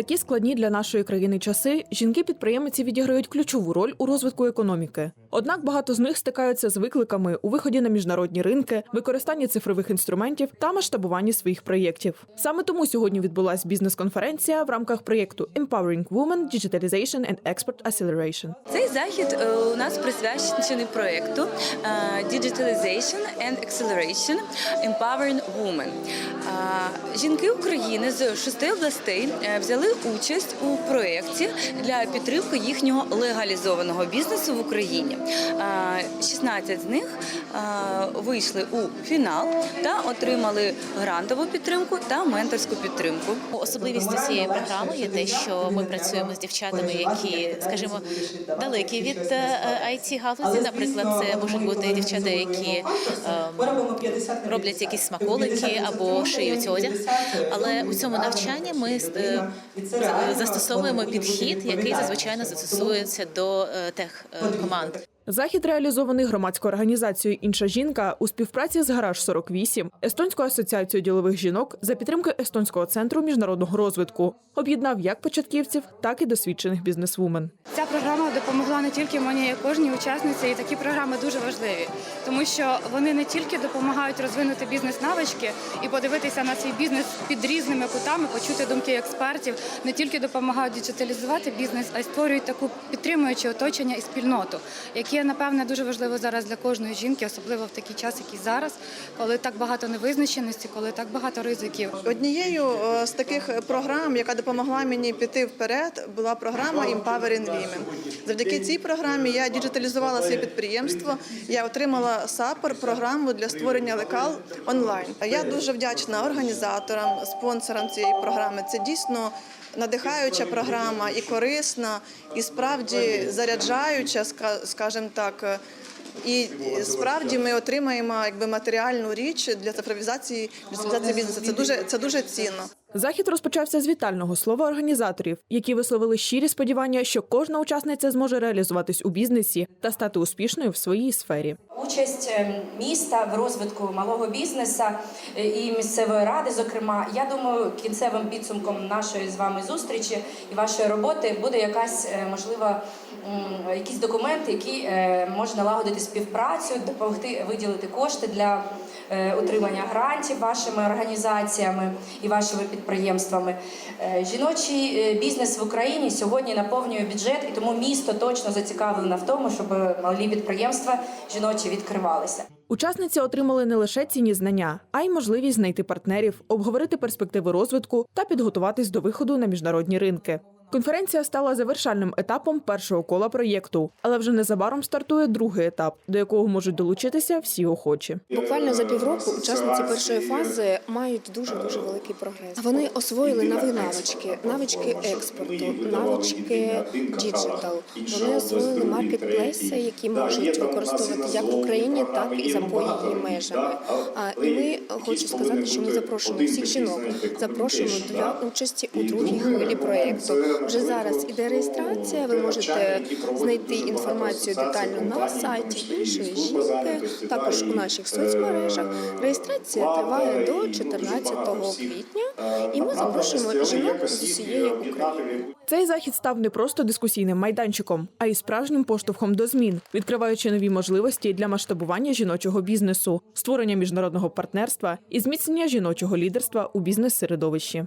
такі складні для нашої країни часи жінки-підприємиці відіграють ключову роль у розвитку економіки. Однак багато з них стикаються з викликами у виході на міжнародні ринки, використанні цифрових інструментів та масштабуванні своїх проєктів. Саме тому сьогодні відбулася бізнес-конференція в рамках проєкту Empowering Women Digitalization and Export Acceleration. Цей захід е, у нас присвячений проєкту е, Digitalization and Acceleration Empowering Women. Е, Жінки України з шести областей е, участь у проєкті для підтримки їхнього легалізованого бізнесу в Україні. Е, 16 з них е, вийшли у фінал та отримали грантову підтримку та менторську підтримку. Особливістю цієї програми є те, що ми працюємо з дівчатами, які, скажімо, далекі від it галузі. Наприклад, це можуть бути дівчата, які ем, роблять якісь смаколики або шиють одяг. Але у цьому навчанні ми застосовуємо підхід, який зазвичай застосується до е, тех е, команд. Захід реалізований громадською організацією Інша жінка у співпраці з Гараж 48 Естонською асоціацією ділових жінок за підтримки Естонського центру міжнародного розвитку об'єднав як початківців, так і досвідчених бізнесвумен. Ця програма допомогла не тільки мені, як кожній учасниці, і такі програми дуже важливі, тому що вони не тільки допомагають розвинути бізнес-навички і подивитися на свій бізнес під різними кутами, почути думки експертів, не тільки допомагають діджиталізувати бізнес, а й створюють таку підтримуюче оточення і спільноту, напевне дуже важливо зараз для кожної жінки, особливо в такий час, який зараз, коли так багато невизначеності, коли так багато ризиків. Однією е, з таких програм, яка допомогла мені піти вперед, була програма Empowering Women. Завдяки цій програмі я діджиталізувала своє підприємство. Я отримала САПОР програму для створення лекал онлайн. Я дуже вдячна організаторам, спонсорам цієї програми. Це дійсно надихаюча програма і корисна, і справді заряджаюча, ска- скажімо так. І справді ми отримаємо якби матеріальну річ для цифровізації для цифровізації бізнесу. Це дуже це дуже цінно. Захід розпочався з вітального слова організаторів, які висловили щирі сподівання, що кожна учасниця зможе реалізуватись у бізнесі та стати успішною в своїй сфері. Участь е, міста в розвитку малого бізнесу е, і місцевої ради, зокрема, я думаю, кінцевим підсумком нашої з вами зустрічі і вашої роботи буде якась е, можливо м, якийсь документ, який е, налагодити співпрацю, допомогти виділити кошти для отримання грантів вашими організаціями і вашими підприємствами. Жіночий бізнес в Україні сьогодні наповнює бюджет, і тому місто точно зацікавлено в тому, щоб малі підприємства жіночі відкривалися. Учасниці отримали не лише цінні знання, а й можливість знайти партнерів, обговорити перспективи розвитку та підготуватись до виходу на міжнародні ринки. Конференція стала завершальним етапом першого кола проєкту, але вже незабаром стартує другий етап, до якого можуть долучитися всі охочі. Буквально за півроку учасниці першої фази мають дуже дуже великий прогрес. Вони освоїли нові навички, навички експорту, навички діджитал. Вони освоїли маркетплейси, які можуть використовувати як в Україні, так і за її межами. А і ми хочу сказати, що ми запрошуємо всіх жінок, запрошуємо для участі у другій хвилі проєкту. Вже зараз іде реєстрація. Ви можете знайти інформацію детально на сайті іншої жінки, також у наших соцмережах. Реєстрація триває до 14 квітня, і ми запрошуємо жінок з усієї України. Цей захід став не просто дискусійним майданчиком, а й справжнім поштовхом до змін, відкриваючи нові можливості для масштабування жіночого бізнесу, створення міжнародного партнерства і зміцнення жіночого лідерства у бізнес-середовищі.